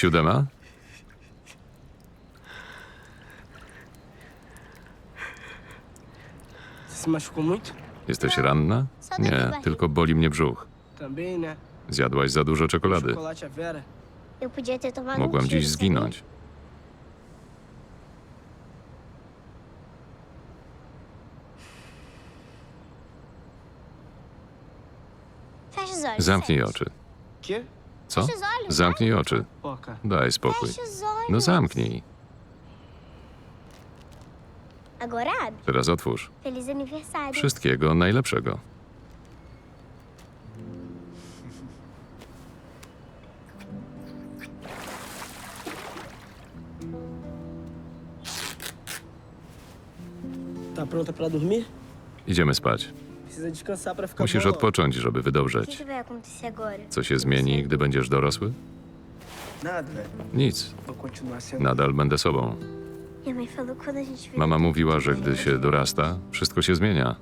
Siódema? Muito? Jesteś ranna? Nie, tylko boli mnie brzuch. Também, né? Zjadłaś za dużo czekolady. Chocolate a Vera. Eu podia ter tomado um Mogłam tiro, dziś sabia? zginąć. Fecha os olhos. Zamknij oczy. Quê? Co? Olhos. Zamknij oczy. Daj spokój. No zamknij. Agora. Teraz otwórz. Feliz aniversário. Wszystkiego najlepszego. Tá pronta pra dormir? Idziemy spać. Precisa descansar pra ficar Musisz odpocząć, żeby O que, wydobrzeć. que vai acontecer agora? Co się zmieni, gdy będziesz dorosły? Nada, velho. Nic. Vou continuar sendo. Nadal będę sobą. Minha mãe falou que quando a gente vira Mama adulto, mówiła, że gdy się dorasta, wszystko się zmienia.